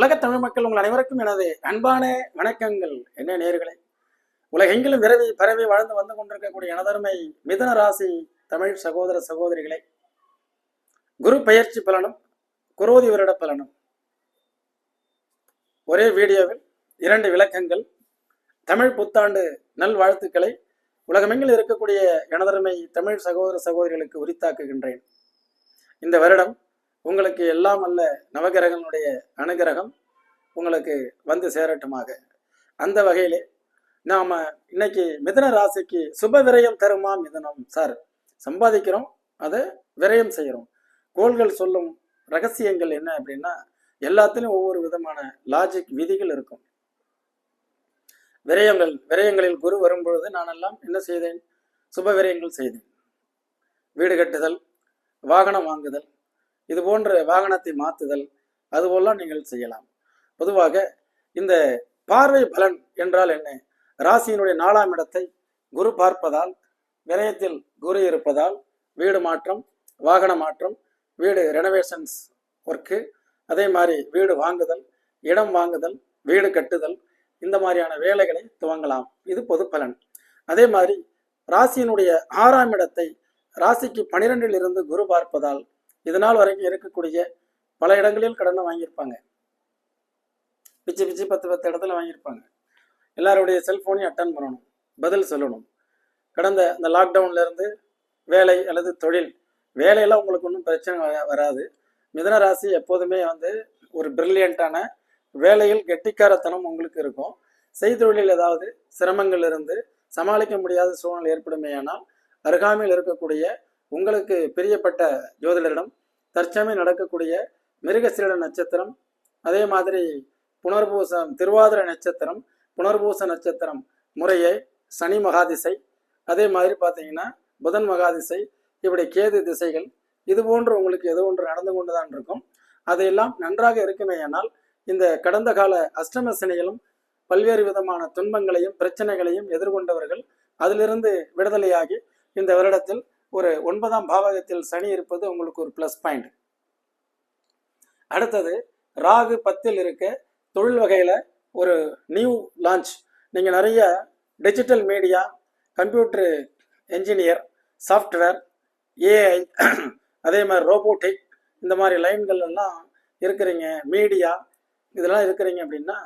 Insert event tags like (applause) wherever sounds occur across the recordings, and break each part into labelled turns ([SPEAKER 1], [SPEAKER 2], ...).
[SPEAKER 1] உலக தமிழ் மக்கள் உங்கள் அனைவருக்கும் எனது அன்பான வணக்கங்கள். என்ன நேர்களே? உலகெங்கிலும் விரவி பரவி வாழ்ந்து வந்து கொண்டிருக்கக்கூடிய எனதருமை மிதன ராசி தமிழ் சகோதர சகோதரிகளே குரு பெயர்ச்சி பலனும் குரோதி வருட பலனும். ஒரே வீடியோவில் இரண்டு விளக்கங்கள். தமிழ் புத்தாண்டு நல்வாழ்த்துக்களை உலகமெங்கில் இருக்கக்கூடிய எனதருமை தமிழ் சகோதர சகோதரிகளுக்கு உரித்தாக்குகின்றேன். இந்த வருடம் உங்களுக்கு எல்லாம் அல்ல நவகிரகங்களுடைய அனுகிரகம் உங்களுக்கு வந்து சேரட்டுமாக. அந்த வகையிலே நாம இன்னைக்கு மிதுன ராசிக்கு சுப விரயம் தருமா மிதனம்? சார் சம்பாதிக்கிறோம் அதை விரயம் செய்கிறோம். கோள்கள் சொல்லும் ரகசியங்கள் என்ன அப்படின்னா எல்லாத்துலேயும் ஒவ்வொரு விதமான லாஜிக் விதிகள் இருக்கும். விரயங்கள் விரயங்களில் குரு வரும்பொழுது நான் எல்லாம் என்ன செய்தேன்? சுப விரயங்கள் செய்தேன். வீடு கட்டுதல் வாகனம் வாங்குதல் இது போன்ற வாகனத்தை மாற்றுதல் அதுபோலாம் நீங்கள் செய்யலாம். பொதுவாக இந்த பார்வை பலன் என்றால் என்ன? ராசியினுடைய நாலாம் இடத்தை குரு பார்ப்பதால் விரயத்தில் குரு இருப்பதால் வீடு மாற்றம் வாகன மாற்றம் வீடு ரெனோவேஷன்ஸ் ஒர்க்கு அதே மாதிரி வீடு வாங்குதல் இடம் வாங்குதல் வீடு கட்டுதல் இந்த மாதிரியான வேலைகளை துவங்கலாம். இது பொது பலன். அதே மாதிரி ராசியினுடைய ஆறாம் இடத்தை ராசிக்கு பனிரெண்டில் இருந்து குரு பார்ப்பதால் இதனால் வரைக்கும் இருக்கக்கூடிய பல இடங்களில் கடனை வாங்கியிருப்பாங்க. பிச்சு பிச்சு பத்து பத்து இடத்துல வாங்கியிருப்பாங்க. எல்லாருடைய செல்போனையும் அட்டன் பண்ணணும். பதில் சொல்லணும். கடந்த இந்த லாக்டவுன்ல இருந்து வேலை அல்லது தொழில் வேலையெல்லாம் உங்களுக்கு ஒன்றும் பிரச்சனை வ- வராது. மிதன ராசி எப்போதுமே வந்து ஒரு பிரில்லியண்ட்டான வேலையில் கெட்டிக்காரத்தனம் உங்களுக்கு இருக்கும். செய்தொழிலில் ஏதாவது சிரமங்கள் இருந்து சமாளிக்க முடியாத சூழ்நிலை ஏற்படுமேயானால் அருகாமையில் இருக்கக்கூடிய உங்களுக்கு பிரியப்பட்ட ஜோதிடரிடம் தற்சமயம் நடக்கக்கூடிய மிருகசீட நட்சத்திரம் அதே மாதிரி புனர்பூசம் திருவாதிரை நட்சத்திரம் புனர்பூச நட்சத்திரம் முறையே சனி மகாதிசை அதே மாதிரி பார்த்தீங்கன்னா புதன் மகாதிசை இப்படி கேது திசைகள் இது போன்று உங்களுக்கு எது ஒன்று நடந்து கொண்டுதான் இருக்கும். அதையெல்லாம் நன்றாக இருக்குமேயானால் இந்த கடந்த கால அஷ்டம சனிகளும் பல்வேறு விதமான துன்பங்களையும் பிரச்சனைகளையும் எதிர்கொண்டவர்கள் அதிலிருந்து விடுதலையாகி இந்த வருடத்தில் ஒரு ஒன்பதாம் பாவகத்தில் சனி இருப்பது உங்களுக்கு ஒரு ப்ளஸ் பாயிண்ட் அடுத்தது ராகு பத்தில் இருக்க தொழில் வகையில் ஒரு நியூ லான்ச் நீங்கள் நிறைய digital media computer engineer software AI அதே மாதிரி ரோபோட்டிக் இந்த மாதிரி லைன்கள் எல்லாம் இருக்கிறீங்க மீடியா இதெல்லாம் இருக்கிறீங்க அப்படின்னா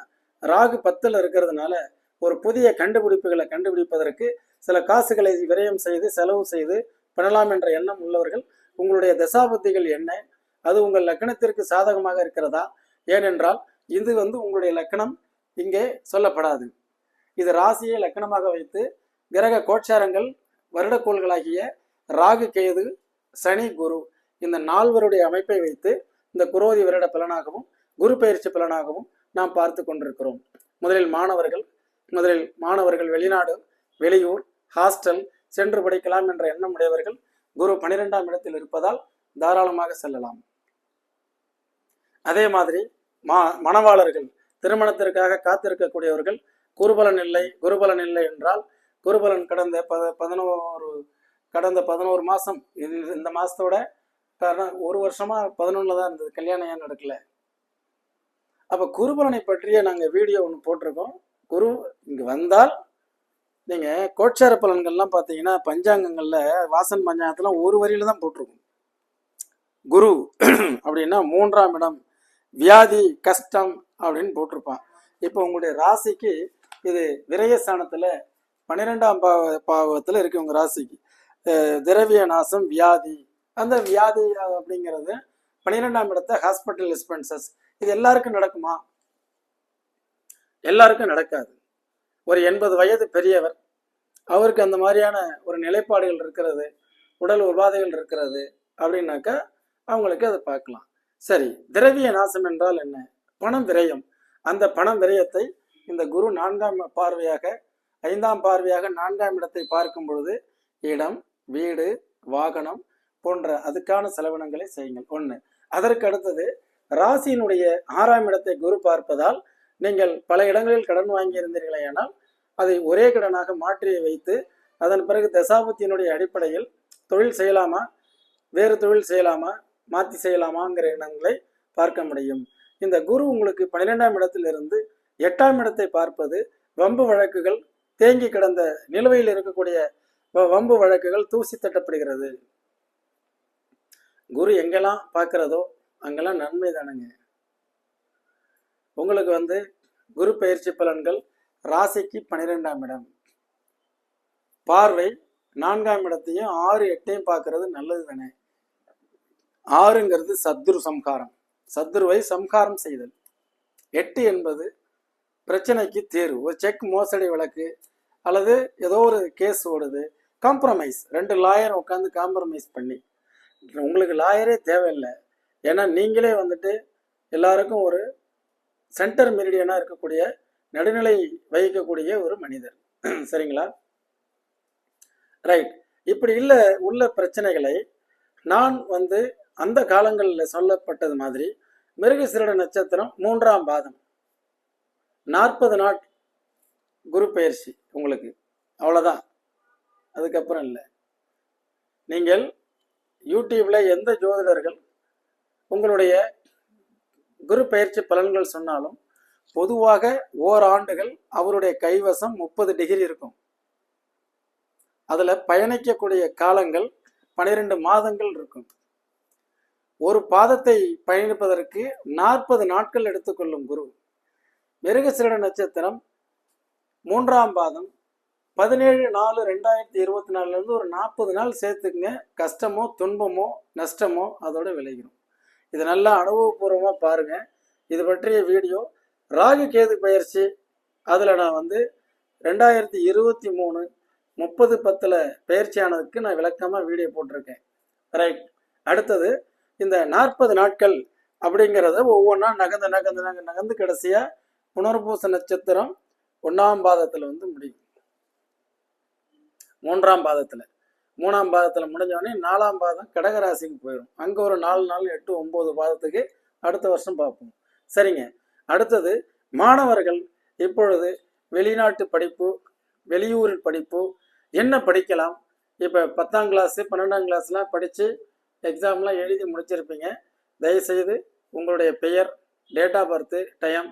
[SPEAKER 1] ராகு பத்தில் இருக்கிறதுனால ஒரு புதிய கண்டுபிடிப்புகளை கண்டுபிடிப்பதற்கு சில காசுகளை விரயம் செய்து செலவு செய்து பண்ணலாம் என்ற எண்ணம் உள்ளவர்கள் உங்களுடைய தசாபத்திகள் என்ன? அது உங்கள் லக்கணத்திற்கு சாதகமாக இருக்கிறதா? ஏனென்றால் இது வந்து உங்களுடைய லக்கணம் இங்கே சொல்லப்படாது. இது ராசியை லக்கணமாக வைத்து கிரக கோட்சாரங்கள் வருடக்கோள்களாகிய ராகு கேது சனி குரு இந்த நால்வருடைய அமைப்பை வைத்து இந்த குரோதி வருட பலனாகவும் குரு பயிற்சி பலனாகவும் நாம் பார்த்து கொண்டிருக்கிறோம். முதலில் மாணவர்கள் முதலில் மாணவர்கள் வெளிநாடு வெளியூர் ஹாஸ்டல் சென்று படிக்கலாம் என்ற எண்ணம் உடையவர்கள் குரு பனிரெண்டாம் இடத்தில் இருப்பதால் தாராளமாக செல்லலாம். அதே மாதிரி மா மணவாளர்கள் திருமணத்திற்காக காத்திருக்கக்கூடியவர்கள் குருபலன் இல்லை குருபலன் இல்லை என்றால் குருபலன் கடந்த பத பதினோரு கடந்த பதினோரு மாதம் இந்த இந்த மாதத்தோட காரணம் ஒரு வருஷமா பதினொன்னுல தான் இருந்தது கல்யாணம் ஏன் நடக்கல? அப்போ குருபலனை பற்றிய நாங்கள் வீடியோ ஒன்று போட்டிருக்கோம். குரு இங்கே வந்தால் நீங்க கோட்சார பலன்கள்லாம் பார்த்தீங்கன்னா பஞ்சாங்கங்கள்ல வாசன் பஞ்சாங்கத்துல ஒரு வரியில தான் போட்டிருக்கும். குரு (clears throat) அப்படின்னா மூன்றாம் இடம் வியாதி கஷ்டம் அப்படின்னு போட்டிருப்பான். இப்போ உங்களுடைய ராசிக்கு இது விரயஸ்தானத்துல பன்னிரெண்டாம் பாவ பாவத்தில் இருக்கு உங்க ராசிக்கு திரவிய நாசம் வியாதி. அந்த வியாதி அப்படிங்கிறது பன்னிரெண்டாம் இடத்த ஹாஸ்பிட்டல் எக்ஸ்பென்சஸ் இது எல்லாருக்கும் நடக்குமா? எல்லாருக்கும் நடக்காது. ஒரு எண்பது வயது பெரியவர். அவருக்கு அந்த மாதிரியான ஒரு நிலைப்பாடுகள் இருக்கிறது உடல் உபாதைகள் இருக்கிறது அப்படின்னாக்கா அவங்களுக்கு அதை பார்க்கலாம். சரி திரவிய நாசம் என்றால் என்ன? பணம் விரயம். அந்த பணம் விரயத்தை இந்த குரு நான்காம் பார்வையாக ஐந்தாம் பார்வையாக நான்காம் இடத்தை பார்க்கும் பொழுது இடம் வீடு வாகனம் போன்ற அதுக்கான செலவினங்களை செய்யுங்கள். ஒன்று அதற்கு அடுத்தது ராசியினுடைய ஆறாம் இடத்தை குரு பார்ப்பதால் நீங்கள் பல இடங்களில் கடன் வாங்கி ஆனால் அதை ஒரே கடனாக மாற்றி வைத்து அதன் பிறகு தசாபத்தியினுடைய அடிப்படையில் தொழில் செய்யலாமா? வேறு தொழில் செய்யலாமா? மாற்றி செய்யலாமாங்கிற எண்ணங்களை பார்க்க முடியும். இந்த குரு உங்களுக்கு பன்னிரெண்டாம் இடத்திலிருந்து எட்டாம் இடத்தை பார்ப்பது வம்பு வழக்குகள் தேங்கி கிடந்த நிலுவையில் இருக்கக்கூடிய வ- வம்பு வழக்குகள் தூசி தட்டப்படுகிறது. குரு எங்கெல்லாம் பார்க்கிறதோ அங்கெல்லாம் நன்மை தானுங்க. உங்களுக்கு வந்து குரு பயிற்சி பலன்கள் ராசிக்கு பன்னிரெண்டாம் இடம். பார்வை நான்காம் இடத்தையும் ஆறு எட்டையும் பார்க்கறது நல்லது தானே ஆறுங்கிறது சத்ரு சம்ஹாரம். சத்ருவை சம்ஹாரம் செய்தல். எட்டு என்பது பிரச்சனைக்கு தேர்வு. ஒரு செக் மோசடி வழக்கு அல்லது ஏதோ ஒரு கேஸ் ஓடுது. காம்ப்ரமைஸ் ரெண்டு லாயர் உட்காந்து காம்ப்ரமைஸ் பண்ணி. உங்களுக்கு லாயரே தேவையில்லை. ஏன்னா நீங்களே வந்துட்டு எல்லாருக்கும் ஒரு சென்டர் மெரிடியனாக இருக்கக்கூடிய நடுநிலை வகிக்கக்கூடிய ஒரு மனிதர். (clears throat) சரிங்களா? ரைட் இப்படி இல்லை உள்ள பிரச்சனைகளை நான் வந்து அந்த காலங்களில் சொல்லப்பட்டது மாதிரி மிருகசிரட நட்சத்திரம் மூன்றாம் பாதம். நாற்பது நாட் குரு பயிற்சி உங்களுக்கு. அவ்வளோதான் அதுக்கப்புறம் இல்லை. நீங்கள் யூடியூப்ல எந்த ஜோதிடர்கள் உங்களுடைய குரு பயிற்சி பலன்கள் சொன்னாலும் பொதுவாக ஓராண்டுகள் அவருடைய கைவசம் முப்பது டிகிரி இருக்கும். அதுல பயணிக்கக்கூடிய காலங்கள் பனிரெண்டு மாதங்கள் இருக்கும். ஒரு பாதத்தை பயணிப்பதற்கு நாற்பது நாட்கள் எடுத்துக்கொள்ளும் குரு. மிருகசிரட நட்சத்திரம் மூன்றாம் பாதம் பதினேழு நாலு ரெண்டாயிரத்தி இருபத்தி நாலுல இருந்து ஒரு நாற்பது நாள் சேர்த்துக்குங்க. கஷ்டமோ துன்பமோ நஷ்டமோ அதோட விளைகிறோம் இது நல்லா அனுபவபூர்வமாக பாருங்கள் இது பற்றிய வீடியோ. ராகு கேது பயிற்சி. அதில் நான் வந்து ரெண்டாயிரத்தி இருபத்தி மூணு முப்பது பத்தில் பயிற்சியானதுக்கு நான் விளக்கமாக வீடியோ போட்டிருக்கேன். ரைட் அடுத்தது இந்த நாற்பது நாட்கள் அப்படிங்கிறத ஒவ்வொன்றா நகர்ந்து நகர்ந்து நகர்ந்து நகர்ந்து கடைசியாக புனர்பூச நட்சத்திரம் ஒன்றாம் பாதத்தில் வந்து முடியும். மூன்றாம் பாதத்தில். மூணாம் பாதத்தில் முடிஞ்சவொடனே நாலாம் பாதம் கடகராசிக்கு போயிடும். அங்கே ஒரு நாலு நாள் எட்டு ஒம்பது பாதத்துக்கு அடுத்த வருஷம் பார்ப்போம். சரிங்க. அடுத்தது மாணவர்கள் இப்பொழுது வெளிநாட்டு படிப்பு வெளியூரில் படிப்பு என்ன படிக்கலாம்? இப்போ பத்தாம் கிளாஸு பன்னெண்டாம் கிளாஸ்லாம் படித்து எக்ஸாம்லாம் எழுதி முடிச்சிருப்பீங்க. தயவுசெய்து உங்களுடைய பெயர் டேட் ஆஃப் பர்த்து டைம்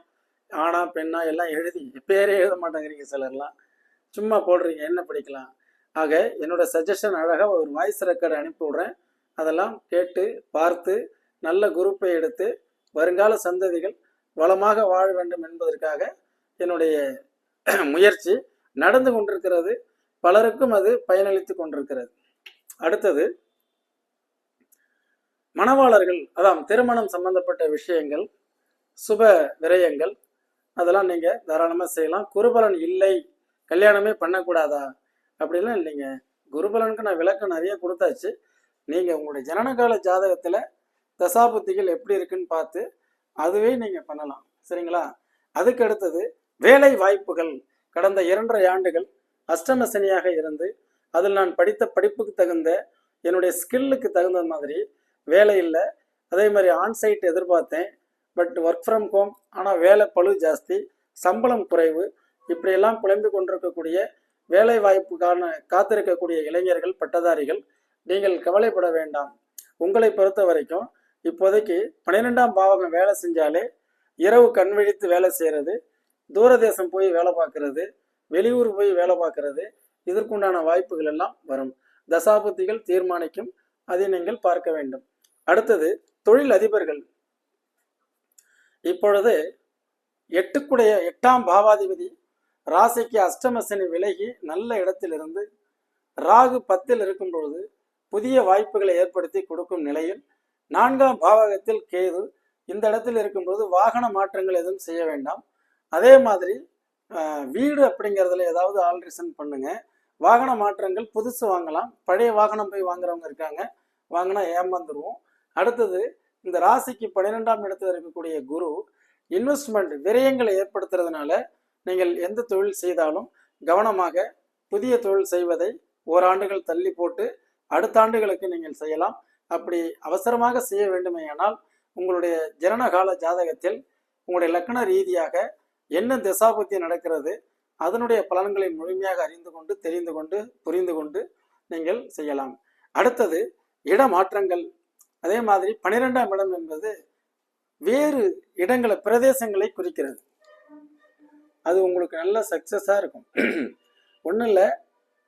[SPEAKER 1] ஆணா பெண்ணா எல்லாம் எழுதி பேரே எழுத மாட்டேங்கிறீங்க சிலர்லாம். சும்மா போடுறீங்க என்ன படிக்கலாம்? ஆக என்னோட சஜஷன் அழகாக ஒரு வாய்ஸ் ரெக்கார்டு அனுப்பி விடுறேன். அதெல்லாம் கேட்டு பார்த்து நல்ல குரூப்பை எடுத்து வருங்கால சந்ததிகள் வளமாக வாழ வேண்டும் என்பதற்காக என்னுடைய முயற்சி நடந்து கொண்டிருக்கிறது. பலருக்கும் அது பயனளித்து கொண்டிருக்கிறது. அடுத்தது மணவாளர்கள் அதான் திருமணம் சம்பந்தப்பட்ட விஷயங்கள் சுப விரயங்கள் அதெல்லாம் நீங்கள் தாராளமாக செய்யலாம். குருபலன் இல்லை கல்யாணமே பண்ணக்கூடாதா? அப்படிலாம் இல்லைங்க. குருபலனுக்கு நான் விளக்கம் நிறைய கொடுத்தாச்சு. நீங்கள் உங்களுடைய ஜனனகால ஜாதகத்தில் தசாபுத்திகள் எப்படி இருக்குன்னு பார்த்து அதுவே நீங்கள் பண்ணலாம். சரிங்களா? அதுக்கு அடுத்தது வேலை வாய்ப்புகள். கடந்த இரண்டரை ஆண்டுகள் அஷ்டம சனியாக இருந்து அதில் நான் படித்த படிப்புக்கு தகுந்த என்னுடைய ஸ்கில்லுக்கு தகுந்த மாதிரி வேலை இல்லை. அதே மாதிரி ஆன்சைட் எதிர்பார்த்தேன். பட் ஒர்க் ஃப்ரம் ஹோம் ஆனால் வேலை பளு ஜாஸ்தி சம்பளம் குறைவு இப்படியெல்லாம் புலம்பி கொண்டிருக்கக்கூடிய வேலை வாய்ப்புக்கான காத்திருக்கக்கூடிய இளைஞர்கள் பட்டதாரிகள் நீங்கள் கவலைப்பட வேண்டாம். உங்களை பொறுத்த வரைக்கும் இப்போதைக்கு பன்னிரெண்டாம் பாவகம் வேலை செஞ்சாலே இரவு கண் விழித்து வேலை செய்கிறது தூரதேசம் போய் வேலை பார்க்கறது வெளியூர் போய் வேலை பார்க்கறது இதற்குண்டான வாய்ப்புகள் எல்லாம் வரும். தசாபுத்திகள் தீர்மானிக்கும் அதை நீங்கள் பார்க்க வேண்டும். அடுத்தது தொழில் அதிபர்கள். இப்பொழுது எட்டுக்குடைய எட்டாம் பாவாதிபதி ராசிக்கு அஷ்டமசனி விலகி நல்ல இடத்திலிருந்து ராகு பத்தில் இருக்கும் பொழுது புதிய வாய்ப்புகளை ஏற்படுத்தி கொடுக்கும் நிலையில் நான்காம் பாவகத்தில் கேது இந்த இடத்தில் இருக்கும்போது வாகன மாற்றங்கள் எதுவும் செய்ய வேண்டாம். அதே மாதிரி வீடு அப்படிங்கிறதுல ஏதாவது ஆல்ட்ரேஷன் பண்ணுங்க. வாகன மாற்றங்கள் புதுசு வாங்கலாம். பழைய வாகனம் போய் வாங்குறவங்க இருக்காங்க. வாங்கினா ஏமாந்துருவோம். அடுத்தது இந்த ராசிக்கு பன்னிரெண்டாம் இடத்துல இருக்கக்கூடிய குரு இன்வெஸ்ட்மெண்ட் விரயங்களை ஏற்படுத்துறதுனால நீங்கள் எந்த தொழில் செய்தாலும் கவனமாக புதிய தொழில் செய்வதை ஓராண்டுகள் தள்ளி போட்டு அடுத்த ஆண்டுகளுக்கு நீங்கள் செய்யலாம். அப்படி அவசரமாக செய்ய வேண்டுமேயானால் உங்களுடைய ஜனனகால ஜாதகத்தில் உங்களுடைய லக்கண ரீதியாக என்ன திசாபுத்தி நடக்கிறது அதனுடைய பலன்களை முழுமையாக அறிந்து கொண்டு தெரிந்து கொண்டு புரிந்து கொண்டு நீங்கள் செய்யலாம். அடுத்தது இடமாற்றங்கள். அதே மாதிரி பனிரெண்டாம் இடம் என்பது வேறு இடங்களை பிரதேசங்களை குறிக்கிறது. அது உங்களுக்கு நல்ல சக்ஸஸாக இருக்கும். (clears throat) ஒன்றும் இல்லை.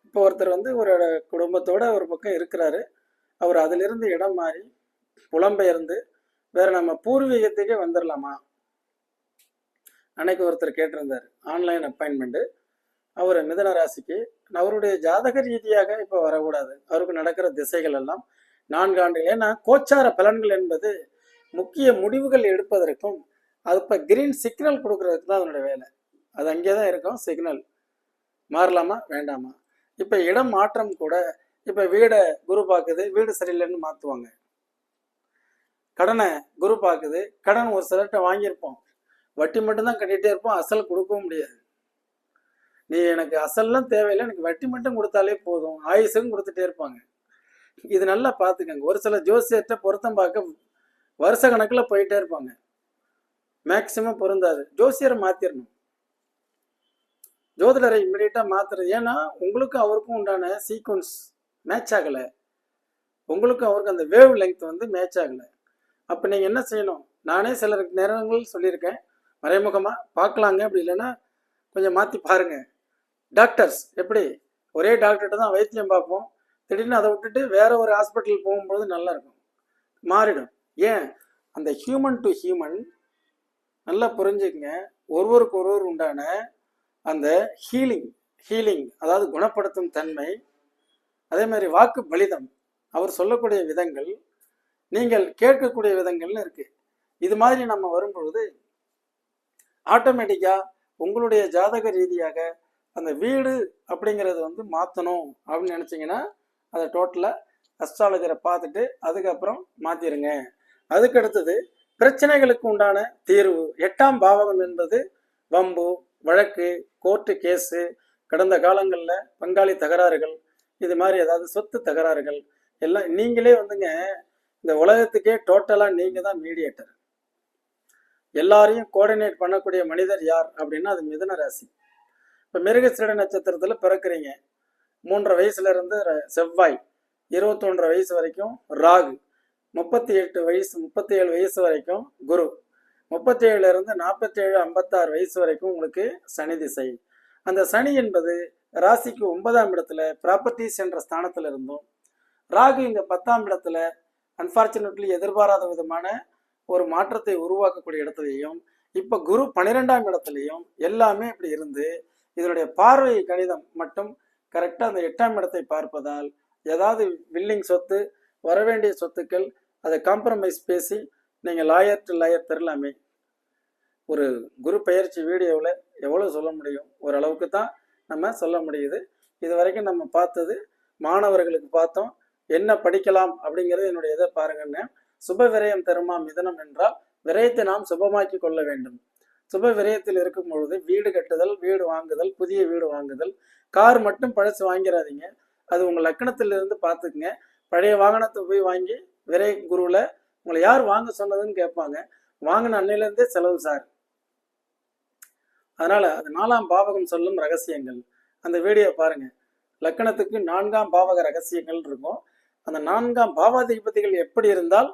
[SPEAKER 1] இப்போ ஒருத்தர் வந்து ஒரு குடும்பத்தோட ஒரு பக்கம் இருக்கிறாரு. அவர் அதிலிருந்து இடம் மாறி புலம்பெயர்ந்து வேற நம்ம பூர்வீகத்துக்கே வந்துடலாமா அன்னைக்கு ஒருத்தர் கேட்டிருந்தார். ஆன்லைன் அப்பாயின்மெண்ட்டு அவர் மிதன ராசிக்கு. அவருடைய ஜாதக ரீதியாக இப்போ வரக்கூடாது. அவருக்கு நடக்கிற திசைகள் எல்லாம் நான்கு ஆண்டுகள். ஏன்னா கோச்சார பலன்கள் என்பது முக்கிய முடிவுகள் எடுப்பதற்கும் அது இப்போ கிரீன் சிக்னல் கொடுக்கறதுக்கு தான் அதனுடைய வேலை. அது அங்கே தான் இருக்கும் சிக்னல் மாறலாமா? வேண்டாமா? இப்போ இடம் மாற்றம் கூட இப்போ வீடை குரு பார்க்குது வீடு சரியில்லைன்னு மாற்றுவாங்க கடனை குரு பார்க்குது கடன் ஒரு சிலர்கிட்ட வாங்கியிருப்போம். வட்டி மட்டும்தான் கட்டிகிட்டே இருப்போம் அசல் கொடுக்கவும் முடியாது. நீ எனக்கு அசல்லாம் தேவையில்லை எனக்கு வட்டி மட்டும் கொடுத்தாலே போதும் ஆயுசும் கொடுத்துட்டே இருப்பாங்க. இது நல்லா பார்த்துக்கங்க. ஒரு சில ஜோசியர்கிட்ட பொருத்தம் பார்க்க வருஷ கணக்கில் போயிட்டே இருப்பாங்க. மேக்சிமம் பொருந்தாது. ஜோசியரை மாற்றிடணும் ஜோதிடரை இம்மிடியட்டாக மாற்றுறது ஏன்னா உங்களுக்கும் அவருக்கும் உண்டான சீக்வன்ஸ் மேட்ச் ஆகலை. உங்களுக்கும் அவருக்கும் அந்த வேவ் லெங்க் வந்து மேட்ச் ஆகலை. அப்போ நீங்கள் என்ன செய்யணும்? நானே சில நேரங்கள் சொல்லியிருக்கேன். மறைமுகமாக பார்க்கலாங்க. அப்படி இல்லைன்னா கொஞ்சம் மாற்றி பாருங்கள் டாக்டர்ஸ் எப்படி? ஒரே டாக்டர்கிட்ட தான் வைத்தியம் பார்ப்போம். திடீர்னு அதை விட்டுட்டு வேற ஒரு ஹாஸ்பிட்டல் போகும்போது நல்லாயிருக்கும். மாறிடும். ஏன்? அந்த ஹியூமன் டு ஹியூமன் நல்லா புரிஞ்சுக்கங்க. ஒருவருக்கு ஒருவர் உண்டான அந்த ஹீலிங் ஹீலிங் அதாவது குணப்படுத்தும் தன்மை அதே மாதிரி வாக்கு பலிதம் அவர் சொல்லக்கூடிய விதங்கள் நீங்கள் கேட்கக்கூடிய விதங்கள்னு இருக்கு. இது மாதிரி நம்ம வரும்பொழுது ஆட்டோமேட்டிக்காக உங்களுடைய ஜாதக ரீதியாக அந்த வீடு அப்படிங்கிறது வந்து மாற்றணும் அப்படின்னு நினச்சிங்கன்னா அதை டோட்டலாக அஸ்ட்ராலஜரை பார்த்துட்டு அதுக்கப்புறம் மாற்றிடுங்க அதுக்கு அடுத்தது பிரச்சனைகளுக்கு உண்டான தீர்வு. எட்டாம் பாவகம் என்பது வம்பு வழக்கு கோர்ட்டு கேஸு கடந்த காலங்களில் பங்காளி தகராறுகள் இது மாதிரி ஏதாவது சொத்து தகராறுகள் எல்லாம் நீங்களே வந்துங்க இந்த உலகத்துக்கே டோட்டலாக நீங்கள் தான் மீடியேட்டர் எல்லாரையும் கோஆர்டினேட் பண்ணக்கூடிய மனிதர் யார் அப்படின்னா அது மிதன ராசி. இப்போ மிருகசிட நட்சத்திரத்தில் பிறக்கிறீங்க. மூன்றரை வயசுலேருந்து ர- செவ்வாய் இருபத்தொன்றரை வயசு வரைக்கும் ராகு முப்பத்தி எட்டு வயசு முப்பத்தி ஏழு வயசு வரைக்கும் குரு. முப்பத்தேழுலேருந்து நாற்பத்தேழு இருந்து ஐம்பத்தாறு வயசு வரைக்கும் உங்களுக்கு சனி திசை. அந்த சனி என்பது ராசிக்கு ஒன்பதாம் இடத்துல ப்ராப்பர்ட்டிஸ் என்ற ஸ்தானத்தில் இருந்தும் ராகு இங்கே பத்தாம் இடத்துல அன்பார்ச்சுனேட்லி எதிர்பாராத விதமான ஒரு மாற்றத்தை உருவாக்கக்கூடிய இடத்துலையும் இப்போ குரு பன்னிரெண்டாம் இடத்துலையும் எல்லாமே இப்படி இருந்து இதனுடைய பார்வை கணிதம் மட்டும் கரெக்டாக அந்த எட்டாம் இடத்தை பார்ப்பதால் ஏதாவது வில்லிங் சொத்து வரவேண்டிய சொத்துக்கள் அதை காம்ப்ரமைஸ் பேசி நீங்கள் லாயர் டு லாயர் தெரியலாமே ஒரு குரு பயிற்சி வீடியோவில் எவ்வளோ சொல்ல முடியும்? ஓரளவுக்கு தான் நம்ம சொல்ல முடியுது. இது வரைக்கும் நம்ம பார்த்தது மாணவர்களுக்கு பார்த்தோம். என்ன படிக்கலாம் அப்படிங்கிறது என்னுடைய இதை பாருங்கன்னு. சுப விரயம் தருமா மிதனம் என்றால் விரயத்தை நாம் சுபமாக்கி கொள்ள வேண்டும். சுப விரயத்தில் இருக்கும் பொழுது வீடு கட்டுதல் வீடு வாங்குதல் புதிய வீடு வாங்குதல் கார் மட்டும் பழசு வாங்கிடாதீங்க அது உங்கள் லக்கணத்திலிருந்து பார்த்துக்குங்க. பழைய வாகனத்தை போய் வாங்கி விரை குருவில் உங்களை யார் வாங்க சொன்னதுன்னு கேட்பாங்க. வாங்கின அன்னையிலேருந்தே செலவு சார். அதனால அது நாலாம் பாவகம் சொல்லும் ரகசியங்கள். அந்த வீடியோ பாருங்க. லக்கணத்துக்கு நான்காம் பாவக ரகசியங்கள் இருக்கும். அந்த நான்காம் பாவாதிபதிகள் எப்படி இருந்தால்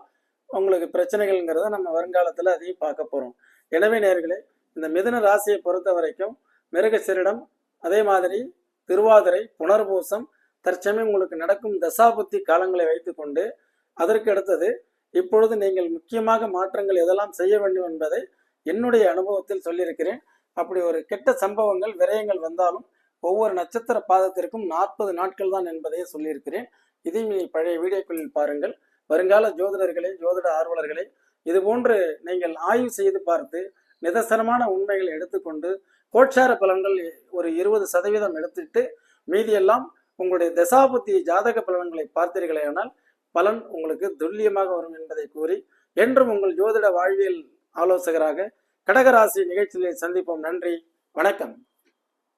[SPEAKER 1] உங்களுக்கு பிரச்சனைகள்ங்கிறத நம்ம வருங்காலத்தில் அதையும் பார்க்க போகிறோம் எனவே நேர்களே இந்த மிதுன ராசியை பொறுத்த வரைக்கும் மிருகசிரிடம் அதே மாதிரி திருவாதிரை புனர்பூசம் தற்சமயம் உங்களுக்கு நடக்கும் தசாபுத்தி காலங்களை வைத்துக்கொண்டு அதற்கு அடுத்தது இப்பொழுது நீங்கள் முக்கியமாக மாற்றங்கள் எதெல்லாம் செய்ய வேண்டும் என்பதை என்னுடைய அனுபவத்தில் சொல்லியிருக்கிறேன். அப்படி ஒரு கெட்ட சம்பவங்கள் விரயங்கள் வந்தாலும் ஒவ்வொரு நட்சத்திர பாதத்திற்கும் நாற்பது நாட்கள் தான் என்பதையே சொல்லியிருக்கிறேன். இதையும் பழைய வீடியோக்களில் பாருங்கள். வருங்கால ஜோதிடர்களே ஜோதிட ஆர்வலர்களே இது போன்று நீங்கள் ஆய்வு செய்து பார்த்து நிதர்சனமான உண்மைகளை எடுத்துக்கொண்டு கோட்சார பலன்கள் ஒரு இருபது சதவீதம் எடுத்துட்டு மீதியெல்லாம் உங்களுடைய தசாபுத்தி ஜாதக பலன்களை பார்த்தீர்களேயானால் பலன் உங்களுக்கு துல்லியமாக வரும் என்பதை கூறி என்றும் உங்கள் ஜோதிட வாழ்வியல் ஆலோசகராக கடகராசி நிகழ்ச்சியில் சந்திப்போம். நன்றி. வணக்கம்.